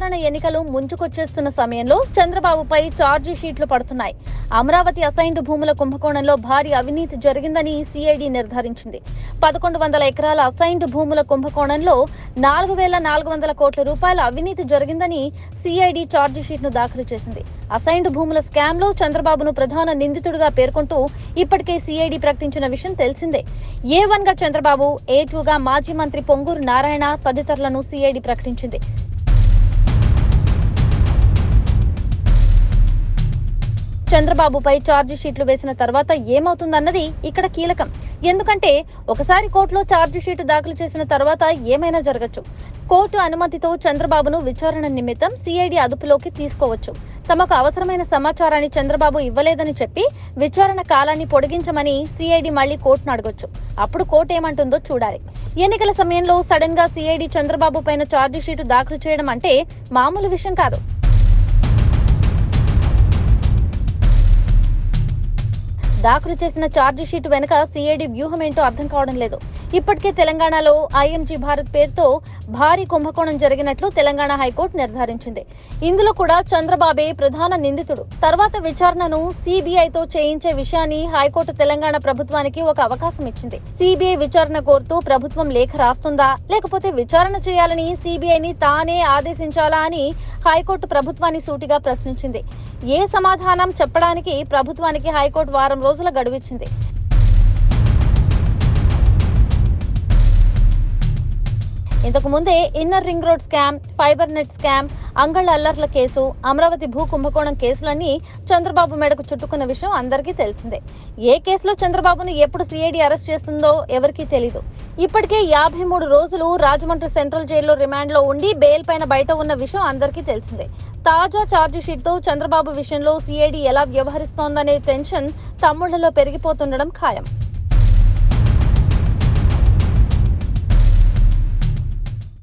సాధారణ ఎన్నికలు ముంచుకొచ్చేస్తున్న సమయంలో చంద్రబాబుపై ఛార్జీ షీట్లు పడుతున్నాయి. అమరావతి అసైన్డ్ భూముల కుంభకోణంలో భారీ అవినీతి జరిగిందని సిఐడి నిర్ధారించింది. పదకొండు వందల ఎకరాల అసైన్డ్ భూముల కుంభకోణంలో నాలుగు వేల నాలుగు వందల కోట్ల రూపాయల అవినీతి జరిగిందని సిఐడి ఛార్జీ షీట్ను దాఖలు చేసింది. అసైన్డ్ భూముల స్కామ్లో చంద్రబాబును ప్రధాన నిందితుడిగా పేర్కొంటూ ఇప్పటికే సిఐడి ప్రకటించిన విషయం తెలిసిందే. ఏ వన్గా చంద్రబాబు ఏ టూగా మాజీ మంత్రి పొంగూరు నారాయణ తదితరులను సిఐడి ప్రకటించింది. చంద్రబాబుపై ఛార్జ్ షీట్లు వేసిన తర్వాత ఏమవుతుందన్నది ఇక్కడ కీలకం. ఎందుకంటే ఒకసారి కోర్టులో ఛార్జ్ షీట్ దాఖలు చేసిన తర్వాత ఏమైనా జరగచ్చు. కోర్టు అనుమతితో చంద్రబాబును విచారణ నిమిత్తం సిఐడి అదుపులోకి తీసుకోవచ్చు. తమకు అవసరమైన సమాచారాన్ని చంద్రబాబు ఇవ్వలేదని చెప్పి విచారణ కాలాన్ని పొడిగించమని సిఐడి మళ్ళీ కోర్టును అడగొచ్చు. అప్పుడు కోర్టు ఏమంటుందో చూడాలి. ఎన్నికల సమయంలో సడన్గా సిఐడి చంద్రబాబు పైన ఛార్జీ షీటు దాఖలు చేయడం అంటే మామూలు విషయం కాదు. దాఖలు చేసిన షీట్ వెనుక సిఐడి వ్యూహం ఏంటో అర్థం కావడం లేదు. ఇప్పటికే తెలంగాణలో ఐఎంజీ భారత్ పేరుతో భారీ కుంభకోణం జరిగినట్లు తెలంగాణ హైకోర్టు నిర్ధారించింది. ఇందులో కూడా చంద్రబాబే ప్రధాన నిందితుడు. తర్వాత విచారణను సిబిఐతో చేయించే విషయాన్ని హైకోర్టు తెలంగాణ ప్రభుత్వానికి ఒక అవకాశం ఇచ్చింది. సిబిఐ విచారణ కోరుతూ ప్రభుత్వం లేఖ రాస్తుందా? లేకపోతే విచారణ చేయాలని సిబిఐని తానే ఆదేశించాలా అని హైకోర్టు ప్రభుత్వాన్ని సూటిగా ప్రశ్నించింది. ఏ సమాధానం చెప్పడానికి ప్రభుత్వానికి హైకోర్టు వారం రోజుల గడువిచ్చింది? ఇంతకు ముందే inner ring road scam fibre net scam అంగళ్ళ అల్లర్ల కేసు అమరావతి భూ కుంభకోణం కేసులన్నీ చంద్రబాబు మెడకు చుట్టుకున్న విషయం అందరికీ తెలిసిందే. ఏ కేసులో చంద్రబాబును ఎప్పుడు సిఐడి అరెస్ట్ చేస్తుందో ఎవరికీ తెలీదు. ఇప్పటికే యాభై మూడు రోజులు రాజమండ్రి సెంట్రల్ జైల్లో రిమాండ్లో ఉండి బెయిల్ పైన బయట ఉన్న విషయం అందరికీ తెలిసిందే. తాజా ఛార్జిషీట్తో చంద్రబాబు విషయంలో సిఐడి ఎలా వ్యవహరిస్తోందనే టెన్షన్ తమ్ముళ్ళలో పెరిగిపోతుండడం ఖాయం.